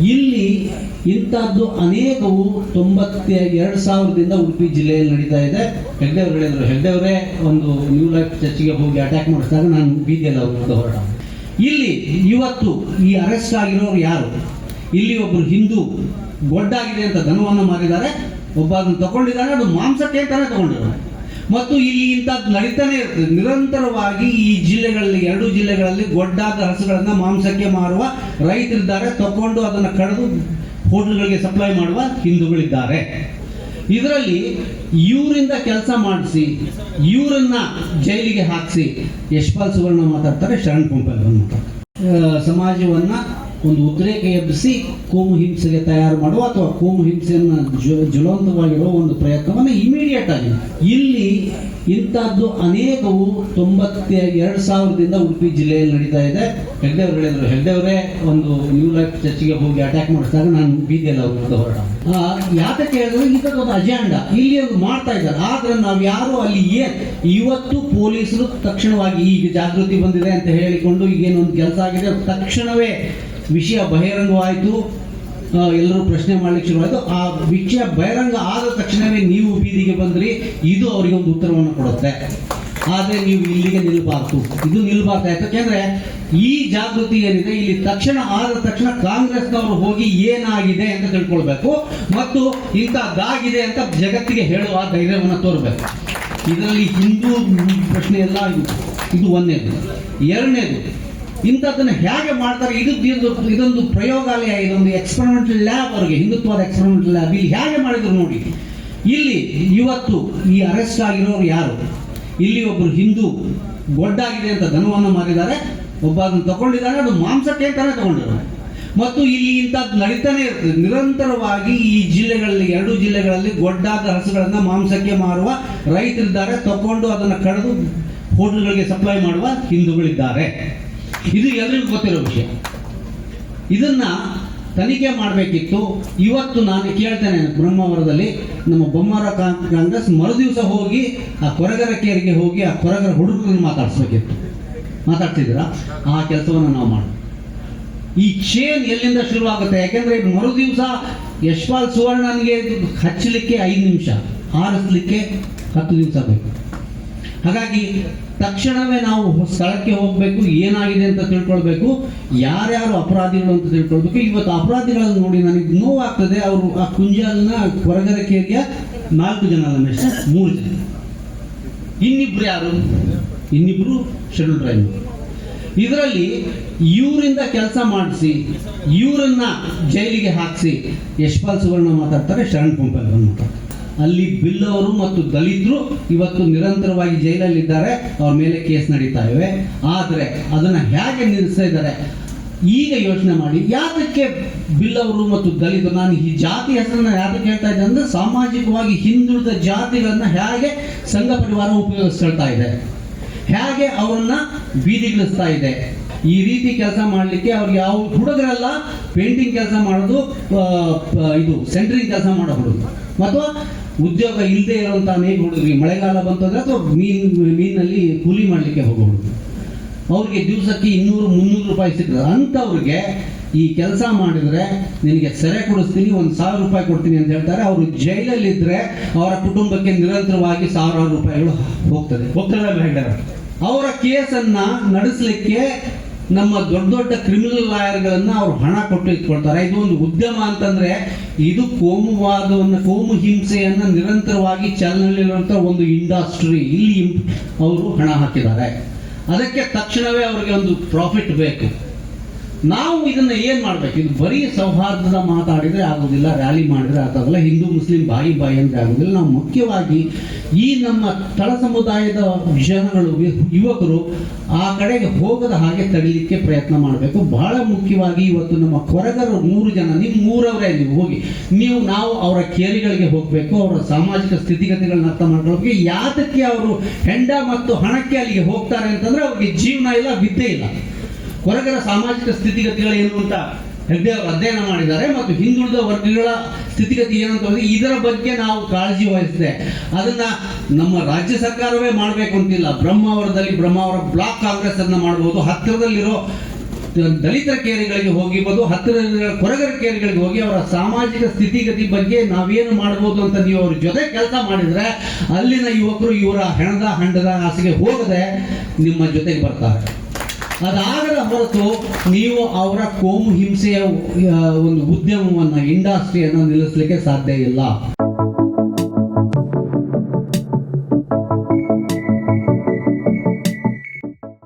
ಇಲ್ಲಿ ಇಂಥದ್ದು ಅನೇಕವು ತೊಂಬತ್ತ, ಎರಡು ಸಾವಿರದಿಂದ ಉಡುಪಿ ಜಿಲ್ಲೆಯಲ್ಲಿ ನಡೀತಾ ಇದೆ. ಹೆಗ್ಡೆ ಹೇಳಿದರು ಹೇಳಿದ್ರು ಹೆಗ್ಡೆ ಒಂದು ನ್ಯೂ ಲೈಫ್ ಚರ್ಚಿಗೆ ಹೋಗಿ ಅಟ್ಯಾಕ್ ಮಾಡಿಸಿದಾಗ ನಾನು ಬೀದಿಯಲ್ಲಿ ಅವ್ರ ಹೊರಟ. ಇಲ್ಲಿ ಇವತ್ತು ಈ ಅರೆಸ್ಟ್ ಆಗಿರೋರು ಯಾರು? ಇಲ್ಲಿ ಒಬ್ಬರು ಹಿಂದೂ ಗೊಡ್ಡಾಗಿದೆ ಅಂತ ಧನವನ್ನು ಮಾರಿದ್ದಾರೆ, ಒಬ್ಬ ಅದನ್ನು ತಗೊಂಡಿದ್ದಾನೆ, ಅದು ಮಾಂಸಕ್ಕೆ ಅಂತಾನೆ ತಗೊಂಡಿದ್ದಾನೆ. ಮತ್ತು ಇಲ್ಲಿ ಇಂಥದ್ದು ನಡೀತಾನೆ ಇರ್ತದೆ. ನಿರಂತರವಾಗಿ ಈ ಜಿಲ್ಲೆಗಳಲ್ಲಿ, ಎರಡು ಜಿಲ್ಲೆಗಳಲ್ಲಿ ಗೊಡ್ಡಾದ ಹಸುಗಳನ್ನು ಮಾಂಸಕ್ಕೆ ಮಾರುವ ರೈತರಿದ್ದಾರೆ. ತಕೊಂಡು ಅದನ್ನು ಕಡಿದು ಹೋಟೆಲ್ಗಳಿಗೆ ಸಪ್ಲೈ ಮಾಡುವ ಹಿಂದೂಗಳಿದ್ದಾರೆ. ಇದರಲ್ಲಿ ಇವರಿಂದ ಕೆಲಸ ಮಾಡಿಸಿ, ಇವರನ್ನ ಜೈಲಿಗೆ ಹಾಕಿಸಿ, ಯಶ್ಪಾಲ್ ಸುವರ್ಣ ಮಾತಾಡ್ತಾರೆ, ಶರಣ್ ಪಂಪಲ್ ಮಾತಾಡ್ತಾರೆ. ಸಮಾಜವನ್ನ ಒಂದು ಉದ್ರೇಕ ಎಬ್ಬಿಸಿ ಕೋಮು ಹಿಂಸೆಗೆ ತಯಾರು ಮಾಡುವ ಅಥವಾ ಕೋಮು ಹಿಂಸೆಯನ್ನು ಜ್ವಲಂತವಾಗಿರುವ ಒಂದು ಪ್ರಯತ್ನವನ್ನು ಇಮಿಡಿಯೇಟ್ ಆಗಿ. ಇಲ್ಲಿ ಇಂಥದ್ದು ಅನೇಕವು ತೊಂಬತ್ತ, ಎರಡು ಸಾವಿರದಿಂದ ಉಡುಪಿ ಜಿಲ್ಲೆಯಲ್ಲಿ ನಡೀತಾ ಇದೆ. ಹೆಗ್ಡೆ ಅವರು ಹೇಳಿದ್ರು ಹೆಗ್ಡೆ ಒಂದು ನ್ಯೂ ಲೈಫ್ ಚರ್ಚಿಗೆ ಹೋಗಿ ಅಟ್ಯಾಕ್ ಮಾಡಿಸಿದಾಗ ನಾನು ಬೀದಿಯಲ್ಲಿ ಅವ್ರ ಹೊರಟ. ಯಾತಕ್ಕೆ ಹೇಳಿದ್ರೆ ಇಂಥದ್ದೊಂದು ಅಜೆಂಡಾ ಇಲ್ಲಿ ಮಾಡ್ತಾ ಇದ್ದಾರೆ. ಆದ್ರೆ ನಾವು ಯಾರು ಅಲ್ಲಿ ಏನ್? ಇವತ್ತು ಪೊಲೀಸರು ತಕ್ಷಣವಾಗಿ ಈಗ ಜಾಗೃತಿ ಬಂದಿದೆ ಅಂತ ಹೇಳಿಕೊಂಡು ಈಗೇನೊಂದು ಕೆಲಸ ಆಗಿದೆ, ತಕ್ಷಣವೇ ವಿಷಯ ಬಹಿರಂಗವಾಯಿತು ಎಲ್ಲರೂ ಪ್ರಶ್ನೆ ಮಾಡ್ಲಿಕ್ಕೆ ಶುರುವಾಯಿತು ಆ ವಿಷಯ ಬಹಿರಂಗ ಆದ ತಕ್ಷಣವೇ ನೀವು ಬೀದಿಗೆ ಬಂದ್ರಿ. ಇದು ಅವರಿಗೆ ಒಂದು ಉತ್ತರವನ್ನು ಕೊಡುತ್ತೆ. ಆದರೆ ನೀವು ಇಲ್ಲಿಗೆ ನಿಲ್ಬಾರ್ದು. ಇದು ನಿಲ್ಬಾರ್ದು ಯಾಕಂದ್ರೆ ಈ ಜಾಗೃತಿ ಏನಿದೆ, ಇಲ್ಲಿ ತಕ್ಷಣ ಆದ ತಕ್ಷಣ ಕಾಂಗ್ರೆಸ್ನವರು ಹೋಗಿ ಏನಾಗಿದೆ ಅಂತ ತಿಳ್ಕೊಳ್ಬೇಕು. ಮತ್ತು ಇಂಥದ್ದಾಗಿದೆ ಅಂತ ಜಗತ್ತಿಗೆ ಹೇಳುವ ಧೈರ್ಯವನ್ನು ತೋರಬೇಕು. ಇದರಲ್ಲಿ ಹಿಂದೂ ಪ್ರಶ್ನೆ ಎಲ್ಲ ಇದು. ಒಂದನೇದು ಎರಡನೇದು ಇಂಥದ್ದನ್ನು ಹೇಗೆ ಮಾಡ್ತಾರೆ? ಇದು ಇದೊಂದು- ಪ್ರಯೋಗಾಲಯ, ಇದೊಂದು ಎಕ್ಸ್ಪೆರಿಮೆಂಟಲ್ ಲ್ಯಾಬ್ ಅವರಿಗೆ, ಹಿಂದುತ್ವದ ಎಕ್ಸ್ಪೆರಿಮೆಂಟಲ್ ಲ್ಯಾಬ್ ಇಲ್ಲಿ ಹೇಗೆ ಮಾಡಿದ್ರು ನೋಡಿ. ಇಲ್ಲಿ ಇವತ್ತು ಈ ಅರೆಸ್ಟ್ ಆಗಿರೋರು ಯಾರು? ಇಲ್ಲಿ ಒಬ್ಬರು ಹಿಂದೂ ಗೊಡ್ಡಾಗಿದೆ ಅಂತ ಧನವನ್ನು ಮಾಡಿದ್ದಾರೆ ಒಬ್ಬ ಅದನ್ನು ತಗೊಂಡಿದ್ದಾರೆ ಅದು ಮಾಂಸಕ್ಕೆ ಅಂತಾನೆ ತಗೊಂಡಿದ್ದಾರೆ ಮತ್ತು ಇಲ್ಲಿ ಇಂಥದ್ದು ನಡೀತಾನೆ ಇರ್ತದೆ. ನಿರಂತರವಾಗಿ ಈ ಜಿಲ್ಲೆಗಳಲ್ಲಿ, ಎರಡು ಜಿಲ್ಲೆಗಳಲ್ಲಿ ಗೊಡ್ಡಾದ ಹಸುಗಳನ್ನ ಮಾಂಸಕ್ಕೆ ಮಾರುವ ರೈತರಿದ್ದಾರೆ. ತಗೊಂಡು ಅದನ್ನು ಕಡಿದು ಹೋಟೆಲ್ಗಳಿಗೆ ಸಪ್ಲೈ ಮಾಡುವ ಹಿಂದೂಗಳಿದ್ದಾರೆ. ಇದು ಎಲ್ರಿಗೂ ಗೊತ್ತಿರೋ ವಿಷಯ. ಇದನ್ನ ತನಿಖೆ ಮಾಡಬೇಕಿತ್ತು. ಇವತ್ತು ನಾನು ಕೇಳ್ತೇನೆ ಬ್ರಹ್ಮವರದಲ್ಲಿ, ನಮ್ಮ ಬೊಮ್ಮರ ಕಾಂಗ್ರೆಸ್ ಮರುದಿವಸ ಹೋಗಿ ಆ ಕೊರಗರ ಕೇರಿಗೆ ಹೋಗಿ ಆ ಕೊರಗರ ಹುಡುಗರನ್ನು ಮಾತಾಡಿಸ್ಬೇಕಿತ್ತು. ಮಾತಾಡ್ತಿದ್ದೀರಾ? ಆ ಕೆಲಸವನ್ನು ನಾವು ಮಾಡ ಈ ಚೇನ್ ಎಲ್ಲಿಂದ ಶುರುವಾಗುತ್ತೆ? ಯಾಕೆಂದ್ರೆ ಮರುದಿವಸ ಯಶ್ಪಾಲ್ ಸುವರ್ಣನ್ಗೆ ಹಚ್ಚಲಿಕ್ಕೆ ಐದು ನಿಮಿಷ ಹಾರಿಸ್ಲಿಕ್ಕೆ ಹತ್ತು ದಿವಸ ಬೇಕು. ಹಾಗಾಗಿ ತಕ್ಷಣವೇ ನಾವು ಸ್ಥಳಕ್ಕೆ ಹೋಗಬೇಕು, ಏನಾಗಿದೆ ಅಂತ ತಿಳ್ಕೊಳ್ಬೇಕು, ಯಾರ್ಯಾರು ಅಪರಾಧಿಗಳು ಅಂತ ತಿಳ್ಕೊಳ್ಬೇಕು. ಇವತ್ತು ಅಪರಾಧಿಗಳನ್ನು ನೋಡಿ ನನಗೆ ನೋವಾಗ್ತದೆ. ಅವರು ಆ ಕುಂಜಾಲನ್ನ ಹೊರಗರ ಕೇರಿಯ ನಾಲ್ಕು ಜನ ಮೂರು ಜನ. ಇನ್ನಿಬ್ರು ಯಾರು? ಇನ್ನಿಬ್ರು ಶೆಡ್ಯೂಲ್ ಡ್ರೈವರ್. ಇದರಲ್ಲಿ ಇವರಿಂದ ಕೆಲಸ ಮಾಡಿಸಿ, ಇವರನ್ನ ಜೈಲಿಗೆ ಹಾಕಿಸಿ, ಯಶ್ಪಾಲ್ ಸುವರ್ಣ ಮಾತಾಡ್ತಾರೆ, ಶರಣ್ ಪಂಪಲ್ ಮಾತಾಡ್ತಾರೆ. ಅಲ್ಲಿ ಬಿಲ್ಲವರು ಮತ್ತು ದಲಿತರು ಇವತ್ತು ನಿರಂತರವಾಗಿ ಜೈಲಲ್ಲಿದ್ದಾರೆ. ಅವ್ರ ಮೇಲೆ ಕೇಸ್ ನಡೀತಾ ಇವೆ. ಆದರೆ ಅದನ್ನ ಹೇಗೆ ನಿಲ್ಲಿಸ್ತಾ ಇದ್ದಾರೆ? ಈಗ ಯೋಚನೆ ಮಾಡಿ. ಯಾತಕ್ಕೆ ಬಿಲ್ಲವರು ಮತ್ತು ದಲಿತರು? ನಾನು ಈ ಜಾತಿ ಹೆಸರನ್ನ ಯಾತಕ್ಕೆ ಹೇಳ್ತಾ ಇದ್ದೆ ಅಂದ್ರೆ ಸಾಮಾಜಿಕವಾಗಿ ಹಿಂದುಳಿದ ಜಾತಿಗಳನ್ನು ಹೇಗೆ ಸಂಘ ಪರಿವಾರ ಉಪಯೋಗಿಸ್ಕೊಳ್ತಾ ಇದೆ? ಹೇಗೆ ಅವರನ್ನು ಬೀದಿಗಿಳಿಸ್ತಾ ಇದೆ? ಈ ರೀತಿ ಕೆಲಸ ಮಾಡಲಿಕ್ಕೆ ಅವ್ರಿಗೆ ಯಾವ ಹುಡುಗರೆಲ್ಲ ಪೇಂಟಿಂಗ್ ಕೆಲಸ ಮಾಡೋದು ಇದು ಸೆಂಟ್ರಿಂಗ್ ಕೆಲಸ ಮಾಡೋ ಹುಡುಗರು. ಅಥವಾ ಉದ್ಯೋಗ ಇಲ್ಲದೆ ಇರುವಂಥ ಅನೇಕ ಹುಡುಗರಿಗೆ ಮಳೆಗಾಲ ಬಂತಂದ್ರೆ ಅಥವಾ ಮೀನ್ ಮೀನಲ್ಲಿ ಕೂಲಿ ಮಾಡಲಿಕ್ಕೆ ಹೋಗೋ ಹುಡುಗರು. ಅವ್ರಿಗೆ ದಿವಸಕ್ಕೆ ಇನ್ನೂರು ಮುನ್ನೂರು ರೂಪಾಯಿ ಸಿಗ್ತದೆ. ಅಂಥವ್ರಿಗೆ ಈ ಕೆಲಸ ಮಾಡಿದರೆ ನಿನಗೆ ಸೆರೆ ಕೊಡಿಸ್ತೀನಿ ಒಂದು ಸಾವಿರ ರೂಪಾಯಿ ಕೊಡ್ತೀನಿ ಅಂತ ಹೇಳ್ತಾರೆ. ಅವರು ಜೈಲಲ್ಲಿದ್ದರೆ ಅವರ ಕುಟುಂಬಕ್ಕೆ ನಿರಂತರವಾಗಿ ಸಾವಿರಾರು ರೂಪಾಯಿಗಳು ಹೋಗ್ತದೆ. ಹೋಗ್ತದೆ ಹೇಳ್ತಾರೆ ಅವರ ಕೇಸನ್ನು ನಡೆಸಲಿಕ್ಕೆ ನಮ್ಮ ದೊಡ್ಡ ದೊಡ್ಡ ಕ್ರಿಮಿನಲ್ ಲಾಯರ್ಗಳನ್ನ ಅವ್ರು ಹಣ ಕೊಟ್ಟು ಇಟ್ಕೊಳ್ತಾರೆ. ಇದು ಒಂದು ಉದ್ಯಮ ಅಂತಂದ್ರೆ ಇದು ಕೋಮುವಾದವನ್ನು, ಕೋಮು ಹಿಂಸೆಯನ್ನ ನಿರಂತರವಾಗಿ ಚಾಲನೆಯಲ್ಲಿರುವಂಥ ಒಂದು ಇಂಡಸ್ಟ್ರಿ ಇಲ್ಲಿ ಅವರು ಹಣ ಹಾಕಿದ್ದಾರೆ. ಅದಕ್ಕೆ ತಕ್ಷಣವೇ ಅವರಿಗೆ ಒಂದು ಪ್ರಾಫಿಟ್ ಬೇಕು. ನಾವು ಇದನ್ನ ಏನ್ ಮಾಡ್ಬೇಕು? ಇದು ಬರೀ ಸೌಹಾರ್ದ ಮಾತಾಡಿದ್ರೆ ಆಗೋದಿಲ್ಲ ರ್ಯಾಲಿ ಮಾಡಿದ್ರೆ ಆಗೋದಿಲ್ಲ, ಹಿಂದೂ, ಮುಸ್ಲಿಂ ಬಾಯಿ ಬಾಯಿ ಅಂದ್ರೆ ಆಗೋದಿಲ್ಲ. ನಾವು ಮುಖ್ಯವಾಗಿ ಈ ನಮ್ಮ ತಳ ಸಮುದಾಯದ ಜನಗಳು ಯುವಕರು ಆ ಕಡೆಗೆ ಹೋಗದ ಹಾಗೆ ತಡಿಲಿಕ್ಕೆ ಪ್ರಯತ್ನ ಮಾಡಬೇಕು. ಬಹಳ ಮುಖ್ಯವಾಗಿ ಇವತ್ತು ನಮ್ಮ ಕೊರಗರು ಮೂರು ಜನ ನಿಮ್ಮ ಮೂರವರೇ ನೀವು ಹೋಗಿ. ನೀವು, ನಾವು ಅವರ ಕೇರಿಗಳಿಗೆ ಹೋಗಬೇಕು, ಅವರ ಸಾಮಾಜಿಕ ಸ್ಥಿತಿಗತಿಗಳನ್ನ ಅರ್ಥ ಮಾಡ್ಕೊಳ್ಬೇಕು. ಯಾತಕ್ಕೆ ಅವರು ಹೆಂಡ ಮತ್ತು ಹಣಕ್ಕೆ ಅಲ್ಲಿಗೆ ಹೋಗ್ತಾರೆ ಅಂತಂದ್ರೆ ಅವ್ರಿಗೆ ಜೀವನ ಇಲ್ಲ, ವಿದ್ಯೆ ಇಲ್ಲ. ಹೊರಗಿನ ಸಾಮಾಜಿಕ ಸ್ಥಿತಿಗತಿಗಳು ಏನು ಅಂತ ಹೆಗ್ಡೆ ಅವರು ಅಧ್ಯಯನ ಮಾಡಿದ್ದಾರೆ ಮತ್ತು ಹಿಂದುಳಿದ ವರ್ಗಗಳ ಸ್ಥಿತಿಗತಿ ಏನಂತಂದ್ರೆ ಇದರ ಬಗ್ಗೆ ನಾವು ಕಾಳಜಿ ವಹಿಸಿದೆ. ಅದನ್ನ ನಮ್ಮ ರಾಜ್ಯ ಸರ್ಕಾರವೇ ಮಾಡಬೇಕು ಅಂತಿಲ್ಲ. ಬ್ರಹ್ಮಾವರದಲ್ಲಿ ಬ್ರಹ್ಮಾವರ ಬ್ಲಾಕ್ ಕಾಂಗ್ರೆಸ್ ಅನ್ನ ಮಾಡಬಹುದು ಹತ್ತಿರದಲ್ಲಿರೋ ದಲಿತರ ಕೇರಿಗಳಿಗೆ ಹೋಗಿರ್ಬೋದು ಹತ್ತಿರ ಕೊರಗರ ಕೇರಿಗಳಿಗೆ ಹೋಗಿ ಅವರ ಸಾಮಾಜಿಕ ಸ್ಥಿತಿಗತಿ ಬಗ್ಗೆ ನಾವೇನು ಮಾಡ್ಬೋದು ಅಂತ ನೀವು ಅವ್ರ ಜೊತೆ ಕೆಲಸ ಮಾಡಿದ್ರೆ ಅಲ್ಲಿನ ಯುವಕರು ಇವರ ಹೆಣದ ಹಂಡದ ಹಾಸಿಗೆ ಹೋಗದೆ ನಿಮ್ಮ ಜೊತೆಗೆ ಬರ್ತಾರೆ. ಅದಾಗದ ಹೊರತು ನೀವು ಅವರ ಕೋಮು ಹಿಂಸೆಯ ಒಂದು ಉದ್ಯಮವನ್ನು ಇಂಡಸ್ಟ್ರಿಯನ್ನು ನಿಲ್ಲಿಸಲಿಕ್ಕೆ ಸಾಧ್ಯ ಇಲ್ಲ.